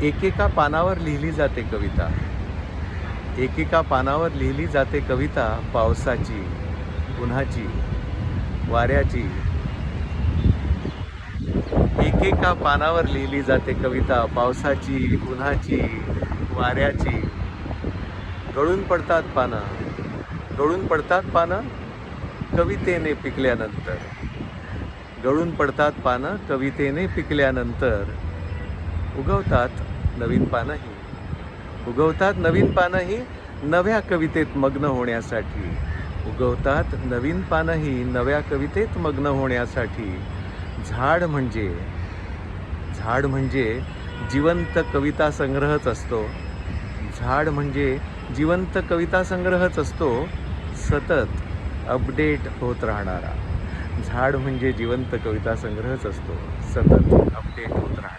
एकेका पानावर लिहिली जाते कविता. एकेका पानावर लिहिली जाते कविता पावसाची उन्हाची वाऱ्याची. एकेका पानावर लिहिली जाते कविता पावसाची उन्हाची वाऱ्याची. गळून पडतात पानं. गळून पडतात पानं कवितेने पिकल्यानंतर. गळून पडतात पानं कवितेने पिकल्यानंतर. उगवतात नवीन पानंही. उगवतात नवीन पानंही नव्या कवितेत मग्न होण्यासाठी. उगवतात नवीन पानंही नव्या कवितेत मग्न होण्यासाठी. झाड म्हणजे झाड म्हणजे जिवंत कविता संग्रहच असतो. झाड म्हणजे जिवंत कविता संग्रहच असतो सतत अपडेट होत राहणारा. झाड म्हणजे जिवंत कविता संग्रहच असतो सतत अपडेट होत राहणार.